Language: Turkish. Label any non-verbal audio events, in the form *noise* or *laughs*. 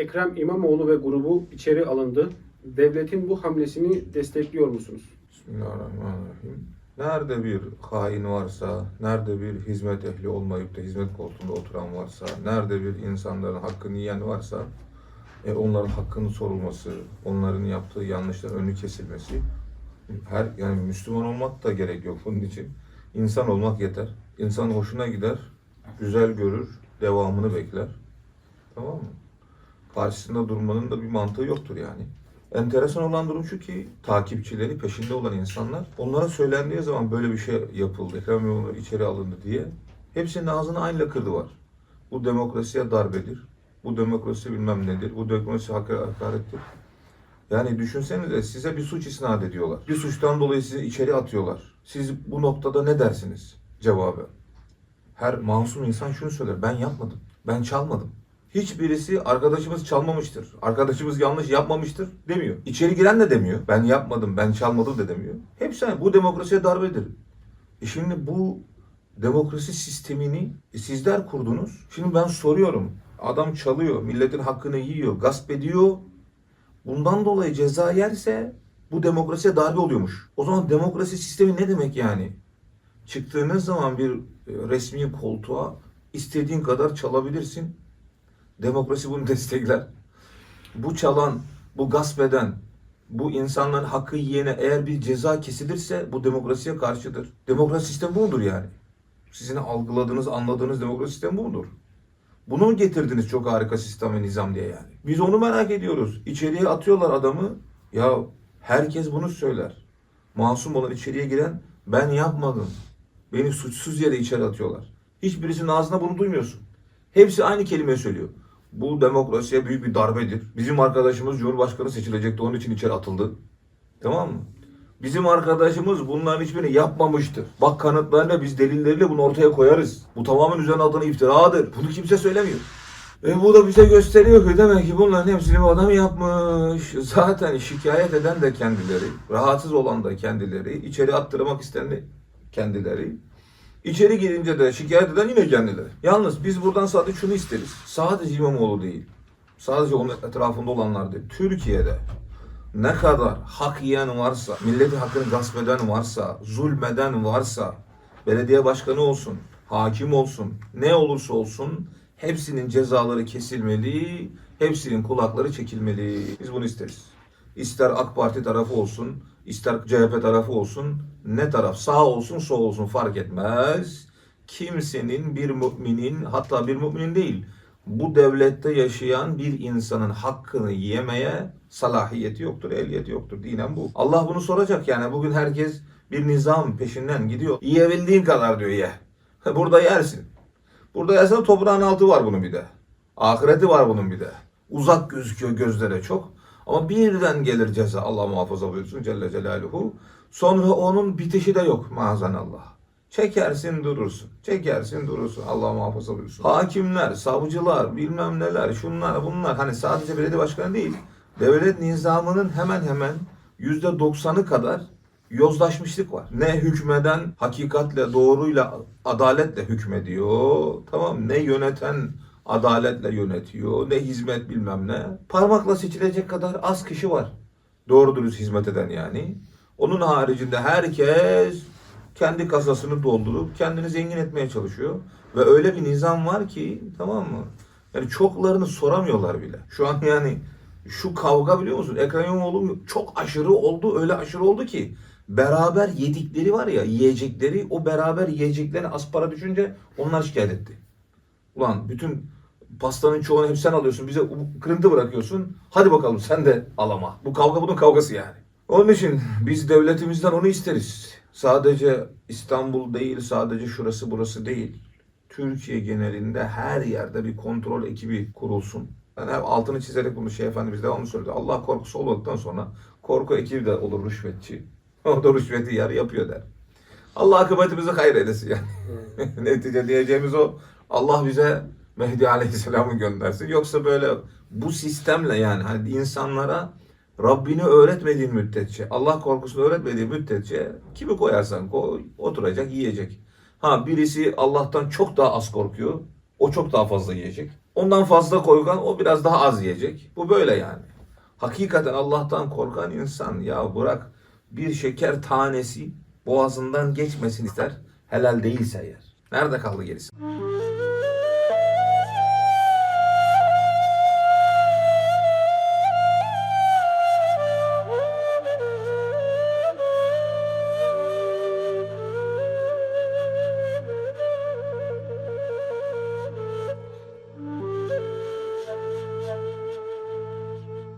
Ekrem İmamoğlu ve grubu içeri alındı. Devletin bu hamlesini destekliyor musunuz? Bismillahirrahmanirrahim. Nerede bir hain varsa, nerede bir hizmet ehli olmayıp da hizmet koltuğunda oturan varsa, nerede bir insanların hakkını yiyen varsa, e, onların hakkının sorulması, onların yaptığı yanlışların önü kesilmesi, her yani Müslüman olmak da gerek yok bunun için. İnsan olmak yeter. İnsan hoşuna gider, güzel görür, devamını bekler. Tamam mı? Karşısında durmanın da bir mantığı yoktur yani. Enteresan olan durum şu ki takipçileri, peşinde olan insanlar onlara söylendiği zaman böyle bir şey yapıldı, Ekrem İmamoğlu içeri alındı diye hepsinin ağzına aynı lakırdı var. Bu demokrasiye darbedir. Bu demokrasi bilmem nedir. Bu demokrasi hak hakarettir. Yani düşünsenize size bir suç isnat ediyorlar. Bir suçtan dolayı sizi içeri atıyorlar. Siz bu noktada ne dersiniz? Cevabı. Her masum insan şunu söyler. Ben yapmadım. Ben çalmadım. Hiçbirisi arkadaşımız çalmamıştır. Arkadaşımız yanlış yapmamıştır demiyor. İçeri giren de demiyor. Ben yapmadım, ben çalmadım da demiyor. Hepsi. Bu demokrasiye darbedir. E şimdi bu demokrasi sistemini sizler kurdunuz. Şimdi ben soruyorum. Adam çalıyor, milletin hakkını yiyor, gasp ediyor. Bundan dolayı ceza yerse bu demokrasiye darbe oluyormuş. O zaman demokrasi sistemi ne demek yani? Çıktığınız zaman bir e, resmi koltuğa istediğin kadar çalabilirsin. Demokrasi bunu destekler. Bu çalan, bu gasp eden, bu insanların hakkı yiyene eğer bir ceza kesilirse bu demokrasiye karşıdır. Demokrasi sistemi bu mudur yani? Sizin algıladığınız, anladığınız demokrasi sistemi bu mudur? Bunu getirdiniz çok harika sistem ve nizam diye yani? Biz onu merak ediyoruz. İçeriye atıyorlar adamı. Ya herkes bunu söyler. Masum olan içeriye giren ben yapmadım. Beni suçsuz yere içeri atıyorlar. Hiçbirisinin ağzına bunu duymuyorsun. Hepsi aynı kelimeyi söylüyor. Bu demokrasiye büyük bir darbedir. Bizim arkadaşımız Cumhurbaşkanı seçilecekti. Onun için içeri atıldı. Tamam mı? Bizim arkadaşımız bunların hiçbirini yapmamıştır. Bak kanıtlarıyla biz delilleriyle bunu ortaya koyarız. Bu tamamen üzerine adına iftiradır. Bunu kimse söylemiyor. E bu da bize gösteriyor ki demek ki bunların hepsini bu adam yapmış. Zaten şikayet eden de kendileri, rahatsız olan da kendileri, içeri attırmak isteyen de kendileri. İçeri girince de şikayet eden yine kendileri. Yalnız biz buradan sadece şunu isteriz. Sadece İmamoğlu değil. Sadece onun etrafında olanlar değil. Türkiye'de ne kadar hak yiyen varsa, milletin hakkını gasp eden varsa, zulmeden varsa, belediye başkanı olsun, hakim olsun, ne olursa olsun hepsinin cezaları kesilmeli, hepsinin kulakları çekilmeli. Biz bunu isteriz. İster AK Parti tarafı olsun, ister CHP tarafı olsun, ne taraf sağ olsun sol olsun fark etmez. Kimsenin bir müminin hatta bir müminin değil bu devlette yaşayan bir insanın hakkını yemeye salahiyeti yoktur, ehliyeti yoktur. Dinen bu. Allah bunu soracak yani. Bugün herkes bir nizam peşinden gidiyor. Yiyebildiğin kadar diyor ye. *laughs* Burada yersin. Burada yersen toprağın altı var bunun bir de. Ahireti var bunun bir de. Uzak gözüküyor gözlere çok. Ama birden gelir ceza. Allah muhafaza buyursun Celle Celaluhu. Sonra onun bitişi de yok maazanallah. Çekersin durursun. Çekersin durursun. Allah muhafaza buyursun. Hakimler, savcılar, bilmem neler, şunlar bunlar. Hani sadece belediye başkanı değil. Devlet nizamının hemen hemen yüzde doksanı kadar yozlaşmışlık var. Ne hükmeden hakikatle, doğruyla, adaletle hükmediyor. Tamam Ne yöneten adaletle yönetiyor. Ne hizmet bilmem ne. Parmakla seçilecek kadar az kişi var. Doğru dürüst hizmet eden yani. Onun haricinde herkes kendi kasasını doldurup kendini zengin etmeye çalışıyor. Ve öyle bir nizam var ki tamam mı? Yani çoklarını soramıyorlar bile. Şu an yani şu kavga biliyor musun? Ekrem İmamoğlu çok aşırı oldu. Öyle aşırı oldu ki beraber yedikleri var ya yiyecekleri o beraber yiyeceklerini az para düşünce onlar şikayet etti. Ulan bütün pastanın çoğunu hep sen alıyorsun. Bize kırıntı bırakıyorsun. Hadi bakalım sen de alama. Bu kavga bunun kavgası yani. Onun için biz devletimizden onu isteriz. Sadece İstanbul değil, sadece şurası burası değil. Türkiye genelinde her yerde bir kontrol ekibi kurulsun. Yani hep altını çizerek bunu şey efendimiz devamlı söyledi. Allah korkusu olmadıktan sonra korku ekibi de olur rüşvetçi. *laughs* O da rüşveti yarı yapıyor der. Allah akıbetimizi hayır eylesin yani. *laughs* Netice diyeceğimiz o. Allah bize Mehdi Aleyhisselam'ı göndersin. Yoksa böyle bu sistemle yani hani insanlara Rabbini öğretmediğin müddetçe, Allah korkusunu öğretmediğin müddetçe kimi koyarsan koy, oturacak, yiyecek. Ha birisi Allah'tan çok daha az korkuyor, o çok daha fazla yiyecek. Ondan fazla korkan o biraz daha az yiyecek. Bu böyle yani. Hakikaten Allah'tan korkan insan ya bırak bir şeker tanesi boğazından geçmesin ister. Helal değilse yer. Nerede kaldı gerisi?